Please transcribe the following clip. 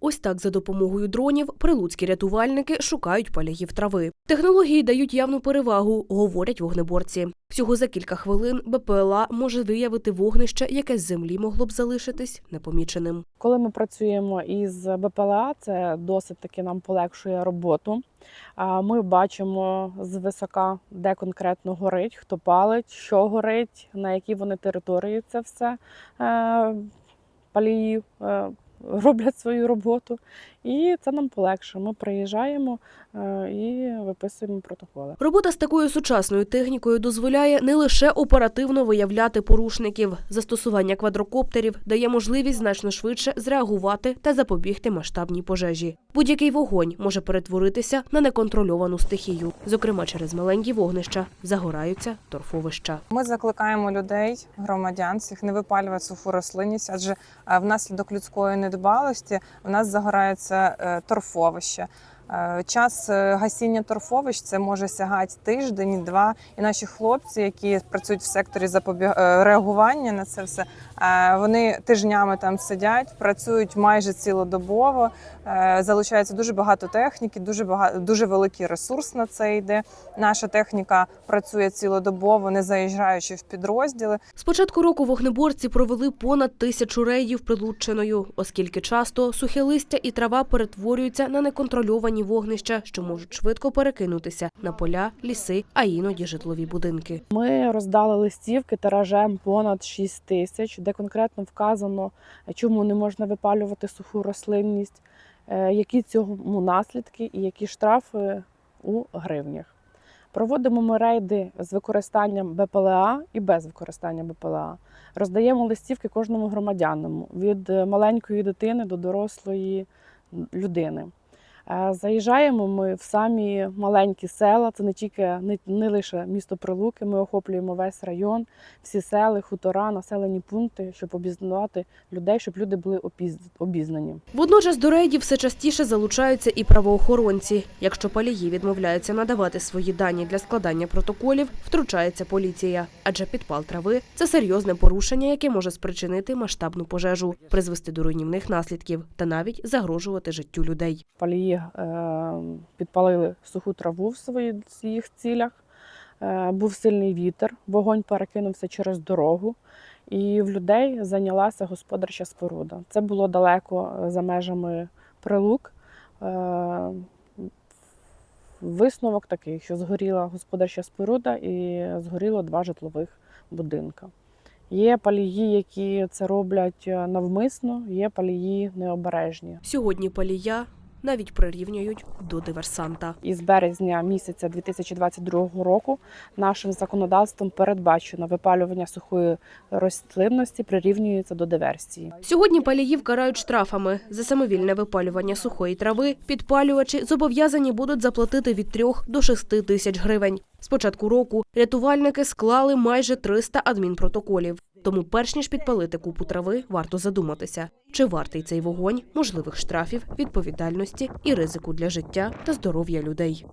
Ось так за допомогою дронів прилуцькі рятувальники шукають палягів трави. Технології дають явну перевагу, говорять вогнеборці. Всього за кілька хвилин БПЛА може виявити вогнище, яке з землі могло б залишитись непоміченим. Коли ми працюємо із БПЛА, це досить таки нам полегшує роботу. Ми бачимо звисока, де конкретно горить, хто палить, що горить, на якій вони території це все е, палії е, роблять свою роботу. І це нам полегшує. Ми приїжджаємо е, і виписуємо протоколи. Робота з такою сучасною технікою дозволяє не лише оперативно виявляти порушників. Застосування квадрокоптерів дає можливість значно швидше зреагувати та запобігти масштабній пожежі. Будь-який вогонь може перетворитися на неконтрольовану стихію. Зокрема, через маленькі вогнища загораються торфовища. Ми закликаємо людей, громадян, всіх не випалювати суху рослинність, адже е, внаслідок людської недбалості в нас загорається е, торфовище. Е, Час е, гасіння торфовищ це може сягати тиждень, два. І наші хлопці, які працюють в секторі запобіг... е, реагування на це все, вони тижнями там сидять, працюють майже цілодобово. Залучається дуже багато техніки, дуже багато дуже великий ресурс на це йде. Наша техніка працює цілодобово, не заїжджаючи в підрозділи. З початку року вогнеборці провели понад тисячу рейдів прилученою, оскільки часто сухе листя і трава перетворюються на неконтрольовані вогнища, що можуть швидко перекинутися на поля, ліси, а іноді житлові будинки. Ми роздали листівки тиражем понад 6 тисяч, де конкретно вказано, чому не можна випалювати суху рослинність, е, які цьому наслідки і які штрафи у гривнях. Проводимо ми рейди з використанням БПЛА і без використання БПЛА. Роздаємо листівки кожному громадянину від маленької дитини до дорослої людини. Е, Заїжджаємо ми в самі маленькі села. Це не тільки не, не лише місто Прилуки. Ми охоплюємо весь район, всі сели, хутора, населені пункти, щоб обізнати людей, щоб люди були обізнані. Водночас до рейдів все частіше залучаються і правоохоронці. Якщо палії відмовляються надавати свої дані для складання протоколів, втручається поліція. Адже підпал трави це серйозне порушення, яке може спричинити масштабну пожежу, призвести до руйнівних наслідків та навіть загрожувати життю людей. Палії е, підпалили суху траву в своїх цілях. Е, був сильний вітер, вогонь перекинувся через дорогу, і в людей зайнялася господарча споруда. Це було далеко е, за межами прилук. Висновок такий, що згоріла господарча споруда і згоріло два житлових будинка. Є палії, які це роблять навмисно, є палії необережні. Сьогодні палія навіть прирівнюють до диверсанта. Із березня місяця 2022 року нашим законодавством передбачено випалювання сухої рослинності прирівнюється до диверсії. Сьогодні паліїв карають штрафами за самовільне випалювання сухої трави. Підпалювачі зобов'язані будуть заплатити від 3 до 6 тисяч гривень. З початку року рятувальники склали майже 300 адмінпротоколів. Тому, перш ніж підпалити купу трави, варто задуматися, чи вартий цей вогонь можливих штрафів, відповідальності і ризику для життя та здоров'я людей.